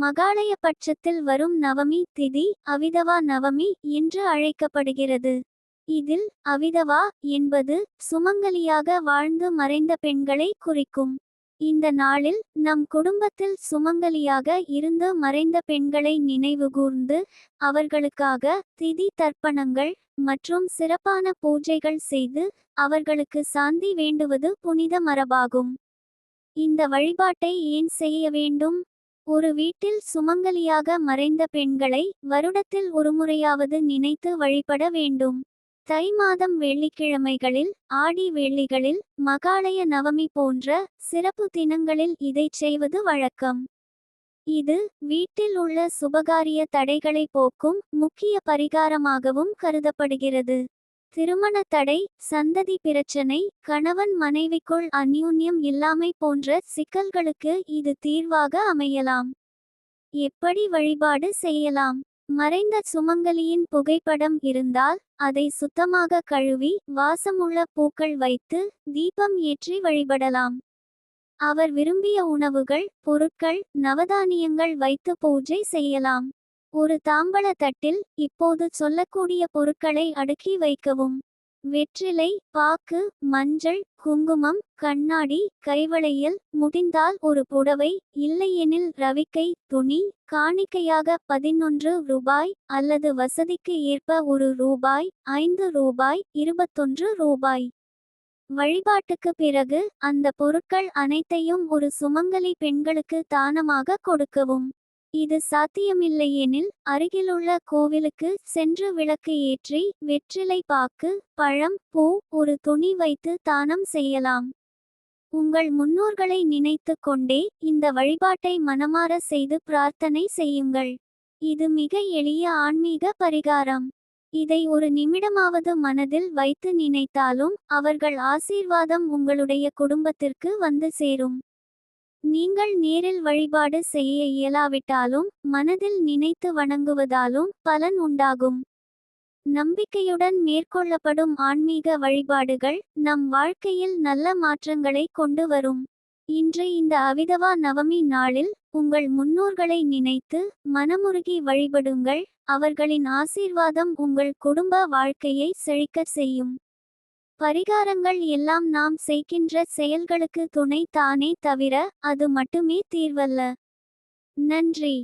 மகாலய பட்சத்தில் வரும் நவமி திதி அவிதவா நவமி என்று அழைக்கப்படுகிறது. இதில் அவிதவா என்பது சுமங்கலியாக வாழ்ந்து மறைந்த பெண்களை குறிக்கும். இந்த நாளில் நம் குடும்பத்தில் சுமங்கலியாக இருந்து மறைந்த பெண்களை நினைவுகூர்ந்து அவர்களுக்காக திதி தர்ப்பணங்கள் மற்றும் சிறப்பான பூஜைகள் செய்து அவர்களுக்கு சாந்தி வேண்டுவது புனித மரபாகும். இந்த வழிபாட்டை ஏன் செய்ய வேண்டும்? ஒரு வீட்டில் சுமங்கலியாக மறைந்த பெண்களை வருடத்தில் ஒருமுறையாவது நினைத்து வழிபட வேண்டும். தை மாதம் வெள்ளிக்கிழமைகளில் ஆடி வெள்ளிகளில் மகாலய நவமி போன்ற சிறப்பு தினங்களில் இதைச் செய்வது வழக்கம். இது வீட்டில் உள்ள சுபகாரிய தடைகளை போக்கும் முக்கிய பரிகாரமாகவும் கருதப்படுகிறது. திருமண தடை சந்ததி பிரச்சனை கணவன் மனைவிக்குள் அந்யூன்யம் இல்லாமை போன்ற சிக்கல்களுக்கு இது தீர்வாக அமையலாம். எப்படி வழிபாடு செய்யலாம்? மறைந்த சுமங்கலியின் புகைப்படம் இருந்தால் அதை சுத்தமாக கழுவி வாசமுள்ள பூக்கள் வைத்து தீபம் ஏற்றி வழிபடலாம். அவர் விரும்பிய உணவுகள் பொருட்கள் நவதானியங்கள் வைத்து பூஜை செய்யலாம். ஒரு தாம்பல தட்டில் இப்போது சொல்லக்கூடிய பொருட்களை அடுக்கி வைக்கவும். வெற்றிலை பாக்கு மஞ்சள் குங்குமம் கண்ணாடி கைவளையல் முடிந்தால் ஒரு புடவை இல்லையெனில் ரவிக்கை துணி காணிக்கையாக பதினொன்று ரூபாய் அல்லது வசதிக்கு ஏற்ப ஒரு ரூபாய் ஐந்து ரூபாய் இருபத்தொன்று ரூபாய். வழிபாட்டுக்கு பிறகு அந்த பொருட்கள் அனைத்தையும் ஒரு சுமங்கலி பெண்களுக்கு தானமாக கொடுக்கவும். இது சாத்தியமில்லையெனில் அருகிலுள்ள கோவிலுக்கு சென்று விளக்கு ஏற்றி வெற்றிலை பாக்கு பழம் பூ ஒரு துணி வைத்து தானம் செய்யலாம். உங்கள் முன்னோர்களை நினைத்து கொண்டே இந்த வழிபாட்டை மனமாற செய்து பிரார்த்தனை செய்யுங்கள். இது மிக எளிய ஆன்மீக பரிகாரம். இதை ஒரு நிமிடமாவது மனதில் வைத்து நினைத்தாலும் அவர்கள் ஆசீர்வாதம் உங்களுடைய குடும்பத்திற்கு வந்து சேரும். நீங்கள் நேரில் வழிபாடு செய்ய இயலாவிட்டாலும் மனதில் நினைத்து வணங்குவதாலும் பலன் உண்டாகும். நம்பிக்கையுடன் மேற்கொள்ளப்படும் ஆன்மீக வழிபாடுகள் நம் வாழ்க்கையில் நல்ல மாற்றங்களை கொண்டு வரும். இன்று இந்த அவிதவா நவமி நாளில் உங்கள் முன்னோர்களை நினைத்து மனமுருகி வழிபடுங்கள் அவர்களின் ஆசீர்வாதம் உங்கள் குடும்ப வாழ்க்கையை செழிக்கச் செய்யும். பரிகாரங்கள் எல்லாம் நாம் செய்கின்ற செயல்களுக்கு துணை தானே தவிர அது மட்டுமே தீர்வல்ல. நன்றி.